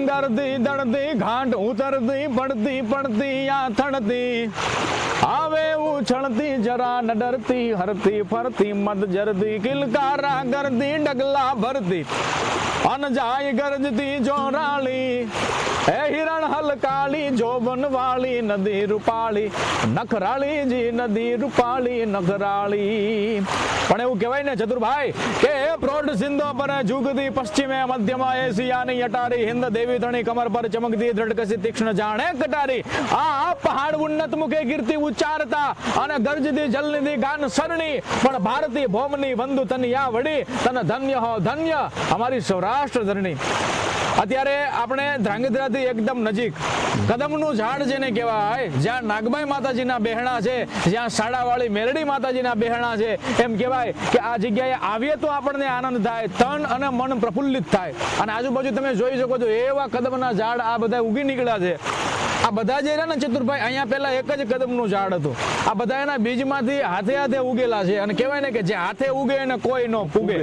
લંગરતી દર્દી, ઘાટ ઉતરતી, પડતી પડતી આ થડતી આવે ઉછળતી, જરા ન ડરતી, હરતી, ફરતી મદ જરતી, કિલકારા કરતી ડગલા ભરતી. અન જાય ગરજતી, જોરાળી. હે હલકાળી જોબન વાળી નદી રૂપાળી નખરાળી જી નદી રૂપાળી નખરાળી પણ એવું કહેવાય ને ચતુરભાઈ કે પ્રોઢ સિંધો પર જુગતી પશ્ચિમે મધ્યમાં એશિયાની અટારી હિન્દ દેવી ધણી કમર પર ચમકતી દ્રઢકસી તીક્ષ્ણ જાણે કટારી આ પહાડ ઉન્નત મુખે કીર્તિ ઉચ્ચારતા અને ગરજતી જલનિધિ ગાન સરણી પણ ભારતી ભૌમની તન યા વડી તન ધન્ય હો ધન્ય અમારી સૌરાષ્ટ્ર ધરણી અત્યારે આપણે ધ્રાંગધ્રાથી એકદમ નજીક કદમનું ઝાડ જેને કહેવાય, જ્યાં નાગબાઈ માતાજીના બહેણા છે, જ્યાં શાળાવાળી મેરડી માતાજીના બહેણા છે, એમ કહેવાય કે આ જગ્યાએ આવીએ તો આપણને આનંદ થાય, તન અને મન પ્રફુલ્લિત થાય. અને આજુબાજુ તમે જોઈ શકો છો, એવા કદમના ઝાડ આ બધા ઉગી નીકળ્યા છે. આ બધા જે રહ્યા ને ચતુરભાઈ, અહીંયા પહેલા એક જ કદમનું ઝાડ હતું. આ બધા એના બીજમાંથી હાથે હાથે ઉગેલા છે. અને કહેવાય ને કે જે હાથે ઉગે એને કોઈ ન પૂગે.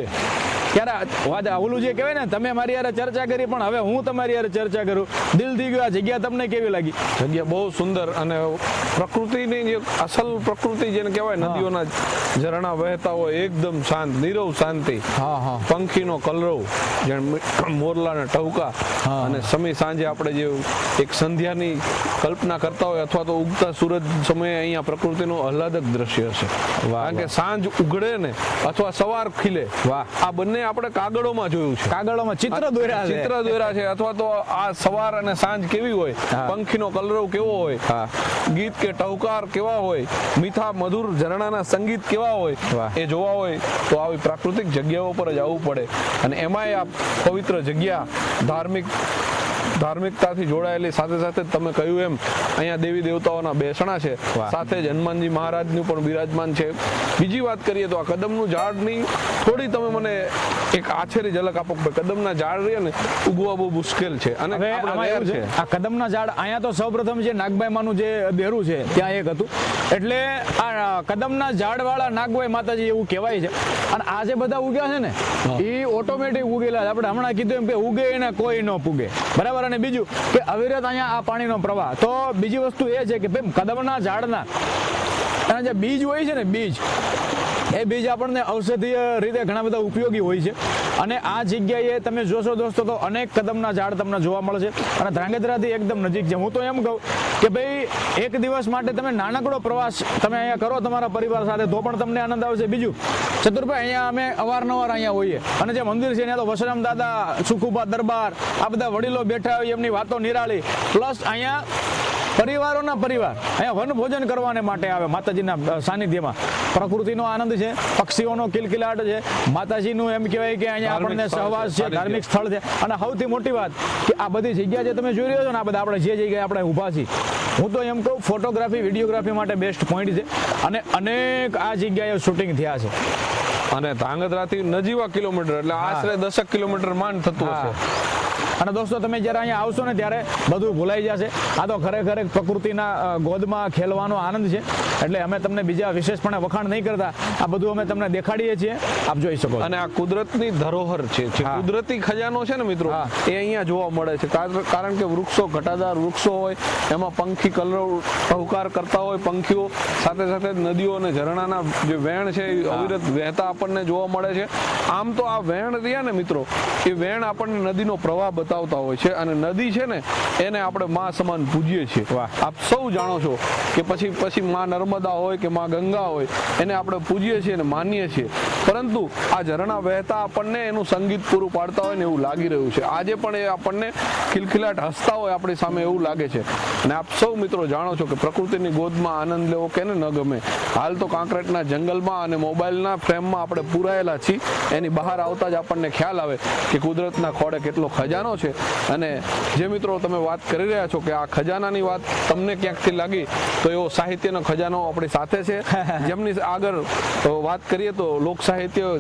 ત્યારે ઓલું જે કહેવાય ને તમે મારી યારે ચર્ચા કરી પણ હવે હું તમારી યારે ચર્ચા કરું. દિલથી ગયો આ જગ્યા તમને કેવી લાગી? જગ્યા બહુ સુંદર અને પ્રકૃતિની જે અસલ પ્રકૃતિ જેને કહેવાય નદીઓના ઝરણા વહેતા હોય એકદમ શાંત નીરવ શાંતિ. હા હા. પંખીનો કલરવ મોરલાના ટહુકા. અને સમય સાંજે આપણે જે એક સંધ્યાની કલ્પના કરતા હોય અથવા તો ઉગતા સૂરજ સમયે અહીંયા પ્રકૃતિનું આહલાદક દ્રશ્ય હશે. કારણ કે સાંજ ઉગડે ને અથવા સવાર ખીલે. વાહ. આ બંને આપણે કાગળોમાં જોયું છે. કાગળોમાં ચિત્ર દોર્યા છે. ચિત્ર દોર્યા છે અથવા તો આ સવાર અને સાંજ કેવી હોય પંખીનો કલરવ કેવો હોય હા. ગીત કે ટહુકાર કેવા હોય મીઠા મધુર ઝરણાના સંગીત કેવા હોય એ જોવા હોય તો આવી પ્રાકૃતિક જગ્યાઓ પર જ આવવું પડે. અને એમાંય આ પવિત્ર જગ્યા ધાર્મિક ધાર્મિકતાથી જોડાયેલી. સાથે સાથે તમે કહ્યું એમ અહીંયા દેવી દેવતાઓના બેસણા છે. સાથે જ હનુમાનજી મહારાજનું પણ બિરાજમાન છે. બીજી વાત કરીએ તો આ કદમનું ઝાડની થોડી તમે મને એક આછેરી ઝલક આપો કે કદમના ઝાડ રહે ને ઉગવા બહુ મુશ્કેલ છે. અને આ કદમના ઝાડ અહીંયા તો સૌપ્રથમ જે નાગબાઈ માનું જે બેરું છે ત્યાં એક હતું. એટલે આ કદમના ઝાડ વાળા નાગબાઈ માતાજી એવું કહેવાય છે. અને આ જે બધા ઉગ્યા છે ને એ ઓટોમેટિક ઉગેલા છે. આપણે હમણાં કીધું એમ કે ઉગે એને કોઈ ન પૂગે. બરાબર? અને બીજું કે અવિરત અહીંયા આ પાણીનો પ્રવાહ. તો બીજી વસ્તુ એ છે કે ભાઈ કદમના ઝાડના એના જે બીજ હોય છે ને બીજ, એ બીજ આપણને ઔષધીય રીતે ઘણા બધા ઉપયોગી હોય છે. અને આ જગ્યાએ તમે જોશો દોસ્તો તો અનેક કદમના ઝાડ તમને જોવા મળે છે અને ધ્રાંગધ્રાથી એકદમ નજીક છે. હું તો એમ કહું કે ભાઈ એક દિવસ માટે તમે નાનકડો પ્રવાસ તમે અહીંયા કરો તમારા પરિવાર સાથે તો પણ તમને આનંદ આવશે. બીજું ચતુરભાઈ અહીંયા અમે અવારનવાર અહીંયા હોઈએ. અને જે મંદિર છે ત્યાં તો વસરામ દાદા સુખુબા દરબાર આ બધા વડીલો બેઠા હોય એમની વાતો નિરાળી. પ્લસ અહીંયા પરિવારોના પરિવાર અહીંયા વન ભોજન કરવાને માટે આવે માતાજીના સાનિધ્યમાં. પ્રકૃતિનો આનંદ છે પક્ષીઓનો કિલકિલાટ છે. માતાજીનું એમ કહેવાય કે અહીંયા આપણને સહવાસ છે ધાર્મિક સ્થળ છે. અને સૌથી મોટી વાત કે આ બધી જગ્યા જે તમે જોઈ રહ્યો છો ને આ બધા આપણે જે જગ્યાએ આપણે ઊભા છીએ હું તો એમ કહું ફોટોગ્રાફી વિડીયોગ્રાફી માટે બેસ્ટ પોઈન્ટ છે. અને અનેક આ જગ્યાએ શૂટિંગ થયા છે. અને ધાંગધ્રાથી નજીવા કિલોમીટર એટલે આશરે દસક કિલોમીટર માન થતું હશે. અને દોસ્તો તમે જ્યારે અહીંયા આવશો ને ત્યારે બધું ભૂલાઈ જશે. આ તો ખરેખર એક પ્રકૃતિના ગોદમાં ખેલવાનો આનંદ છે. એટલે અમે તમને બીજા વિશેષપણે વખાણ નહીં કરતા. આ બધું અમે તમને દેખાડીએ છીએ. આપ જોઈ શકો અને આ કુદરતની ધરોહર છે. જે કુદરતી ખજાનો છે ને મિત્રો. એ અહીંયા જોવા મળે છે. કારણ કે વૃક્ષો ઘટાદાર વૃક્ષો હોય એમાં પંખી કલરવ ટહુકાર કરતા હોય પંખીઓ સાથે સાથે નદીઓ અને ઝરણાના જે વેણ છે એ અવિરત વહેતા આપણને જોવા મળે છે. આમ તો આ વેણ રહ્યા ને મિત્રો એ વેણ આપણને નદીનો પ્રવાહ બતાવતા હોય છે અને નદી છે ને એને આપણે માં સમાન પૂજીએ છીએ. આપ સૌ જાણો છો કે પછી પછી મા નર્મદા હોય કે માં ગંગા હોય, એને આપણે પૂજીએ છીએ અને માનીએ છીએ. પરંતુ આ ઝરણા વહેતા આપણને એનું સંગીત પૂરું પાડતા હોય ને એવું લાગી રહ્યું છે. આજે પણ એ આપણને ખિલખિલાટ હસતા હોય આપણી સામે એવું લાગે છે. અને આપ સૌ મિત્રો જાણો છો કે પ્રકૃતિની ગોદમાં આનંદ લેવો કેને ન ગમે. હાલ તો કાંકરેટના જંગલમાં અને મોબાઈલના ફ્રેમમાં આપણે પૂરાયેલા છીએ. એની બહાર આવતા જ આપણને ખ્યાલ આવે કે કુદરતના ખોળે કેટલો ખજાનો છે. અને જે મિત્રો તમે વાત કરી રહ્યા છો કે આ ખજાનાની વાત તમને ક્યાંકથી લાગી, તો એવો સાહિત્યનો ખજાનો આપણી સાથે છે. જેમની આગળ વાત કરીએ તો લોક સાહિત્ય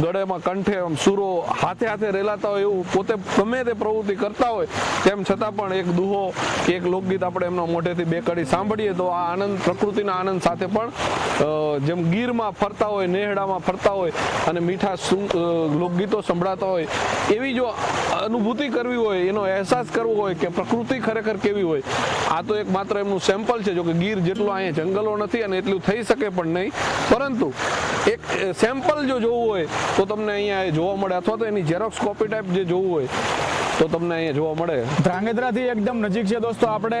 ગળેમાં કંઠે આમ સુરો હાથે હાથે રેલાતા હોય એવું પોતે ગમે તે પ્રવૃત્તિ કરતા હોય, તેમ છતાં પણ એક દુહો કે એક લોકગીત આપણે એમના મોઢેથી બે કડી સાંભળીએ તો આ આનંદ, પ્રકૃતિના આનંદ સાથે પણ જેમ ગીરમાં ફરતા હોય, નેહડામાં ફરતા હોય અને મીઠા લોકગીતો સંભળાતા હોય, એવી જો અનુભૂતિ કરવી હોય, એનો અહેસાસ કરવો હોય કે પ્રકૃતિ ખરેખર કેવી હોય, આ તો એક માત્ર એમનું સેમ્પલ છે જો કે ગીર જેટલું અહીંયા જંગલો નથી અને એટલું થઈ શકે પણ નહીં. પરંતુ એક સેમ્પલ જો જોવું હોય તો તમને અહીંયા જોવા મળે. અથવા તો એની ઝેરોક્સ કોપી ટાઈપ જે જોવું હોય, તો તમને અહીંયા જોવા મળે. ધ્રાંગધ્રાથી એકદમ નજીક છે દોસ્તો, આપણે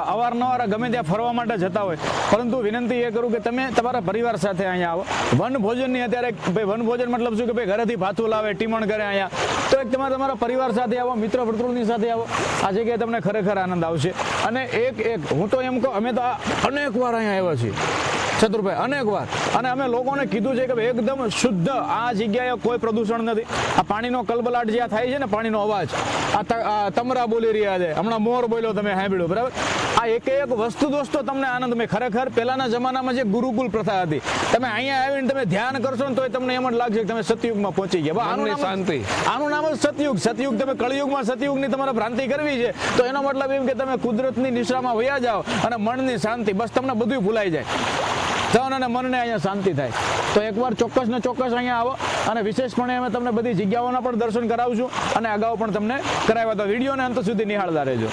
અવારનવાર ગમે ત્યાં ફરવા માટે જતા હોય. પરંતુ વિનંતી એ કરું કે તમે તમારા પરિવાર સાથે અહીંયા આવો. વન ભોજનની અત્યારે ભાઈ વન ભોજન મતલબ શું કે ભાઈ ઘરેથી ભાથું લાવે, ટીમણ કરે અહીંયા. તો એક તમારે, તમારા પરિવાર સાથે આવો, મિત્ર વર્તુળની સાથે આવો. આ જગ્યાએ તમને ખરેખર આનંદ આવશે. અને એક એક, હું તો એમ કહું, અમે તો અનેક વાર અહીંયા આવ્યા છીએ. શત્રુભાઈ અનેક વાર. અને અમે લોકોને કીધું છે કે એકદમ શુદ્ધ આ જગ્યાએ કોઈ પ્રદૂષણ નથી. આ પાણીનો કલબલાટ જ્યાં થાય છે ને, પાણીનો અવાજ. આ તમરા બોલી રહ્યા છે. હમણાં મોર બોલ્યો, તમે સાંભળ્યું, બરાબર? આ એક એક વસ્તુ દોસ્તો તમને આનંદ મેં ખરેખર પહેલાના જમાનામાં જે ગુરુકુલ પ્રથા હતી તમે અહીંયા આવીને તમે ધ્યાન કરશો ને તો તમને એમ જ લાગશે કે તમે સતયુગમાં પહોંચી ગયા. આનું નામ શાંતિ. આનું નામ જ સતયુગ. સતયુગ તમે કળયુગમાં સતયુગની તમારે ભ્રાંતિ કરવી છે. તો એનો મતલબ એમ કે તમે કુદરતની નિશ્રામાં વયા જાઓ અને મનની શાંતિ. બસ તમને બધું ભૂલાઈ જાય. ધન અને મનને અહીંયા શાંતિ થાય. તો એકવાર ચોક્કસ ને ચોક્કસ અહીંયા આવો અને વિશેષપણે અમે તમને બધી જગ્યાઓના પણ દર્શન કરાવશું અને અગાઉ પણ તમને કરાવ્યા હતા. વિડીયોને અંત સુધી નિહાળતા રહેજો.